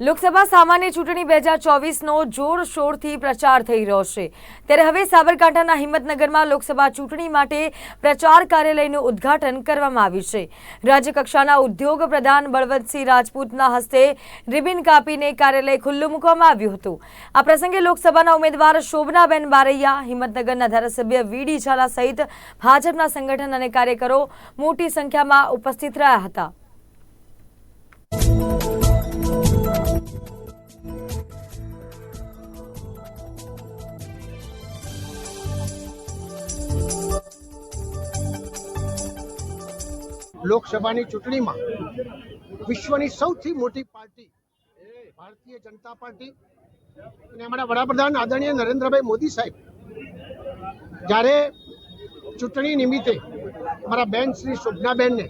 લોકસભા સામાન્ય ચૂંટણી બે હજાર ચોવીસનો જોરશોરથી પ્રચાર થઈ રહ્યો છે. ત્યારે હવે સાબરકાંઠાના હિંમતનગરમાં લોકસભા ચૂંટણી માટે પ્રચાર કાર્યાલયનું ઉદ્ઘાટન કરવામાં આવ્યું છે. રાજ્યકક્ષાના ઉદ્યોગ પ્રધાન બળવંતસિંહ રાજપૂતના હસ્તે રિબિન કાપીને કાર્યાલય ખુલ્લું મૂકવામાં આવ્યું હતું. આ પ્રસંગે લોકસભાના ઉમેદવાર શોભનાબેન બારૈયા, હિંમતનગરના ધારાસભ્ય વીડી ઝાલા સહિત ભાજપના સંગઠન અને કાર્યકરો મોટી સંખ્યામાં ઉપસ્થિત રહ્યા હતા. લોકસભાની ચૂંટણીમાં વિશ્વની સૌથી મોટી પાર્ટી ભારતીય જનતા પાર્ટી અને અમારા વડાપ્રધાન આદરણીય નરેન્દ્રભાઈ મોદી સાહેબ, જ્યારે ચૂંટણી નિમિત્તે અમારા બેન શ્રી શોભનાબેનને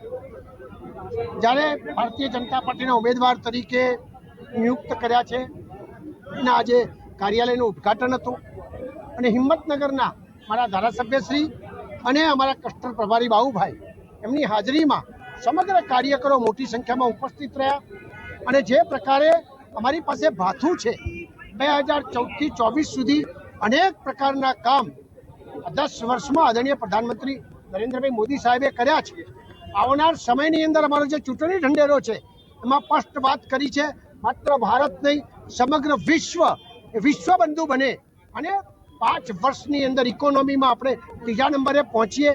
જ્યારે ભારતીય જનતા પાર્ટીના ઉમેદવાર તરીકે નિયુક્ત કર્યા છે, એના આજે કાર્યાલયનું ઉદ્ઘાટન હતું અને હિંમતનગરના મારા ધારાસભ્યશ્રી અને અમારા કસ્ટર પ્રભારી બાબુભાઈ એમની હાજરીમાં સમગ્ર કાર્યકરો મોટી સંખ્યામાં ઉપસ્થિત રહ્યા અને જે પ્રકારે અમારી પાસે ભાથું છે, બે હજાર ચૌદથી ચોવીસ સુધી અનેક પ્રકારના કામ દસ વર્ષમાં આદરણીય પ્રધાનમંત્રી નરેન્દ્રભાઈ મોદી સાહેબે કર્યા છે. આવનાર સમયની અંદર અમારો જે ચૂંટણી ઢંઢેરો છે, એમાં સ્પષ્ટ વાત કરી છે, માત્ર ભારત નહીં, સમગ્ર વિશ્વ વિશ્વ વિશ્વબંધુ બને અને પાંચ વર્ષની અંદર ઇકોનોમીમાં આપણે ત્રીજા નંબરે પહોંચીએ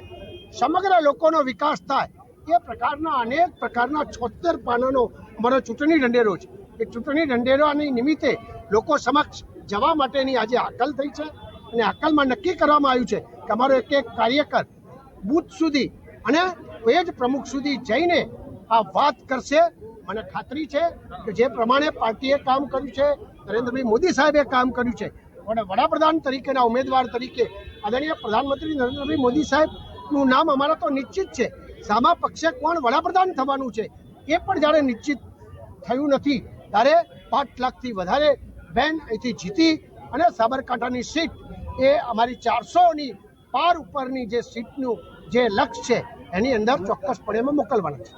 સમગ્ર લોકોનો વિકાસ થાય, એ પ્રકારના અનેક પ્રકારના છોતેર પાનાનો અમારો ચૂંટણી ઢંઢેરો છે. એ ચૂંટણી ઢંઢેરાની નિમિત્તે લોકો સમક્ષ જવા માટેની આજે હાકલ થઈ છે અને હાકલમાં નક્કી કરવામાં આવ્યું છે કે અમારો એક એક કાર્યકર બૂથ સુધી અને એ જ પ્રમુખ સુધી જઈને આ વાત કરશે. મને ખાતરી છે કે જે પ્રમાણે પાર્ટીએ કામ કર્યું છે, નરેન્દ્રભાઈ મોદી સાહેબે કામ કર્યું છે, અને વડાપ્રધાન તરીકેના ઉમેદવાર તરીકે આદરણીય પ્રધાનમંત્રી નરેન્દ્રભાઈ મોદી સાહેબનું નામ અમારા તો નિશ્ચિત છે. સામા પક્ષે કોણ વડાપ્રધાન થવાનું છે, એ પણ જ્યારે નિશ્ચિત થયું નથી. ત્યારે પાંચ લાખથી વધારે બેન અહીંથી જીતી અને સાબરકાંઠાની સીટ એ અમારી ચારસોની પાર ઉપરની જે સીટનું જે લક્ષ્ય છે, એની અંદર ચોક્કસપણે મોકલવાના છે.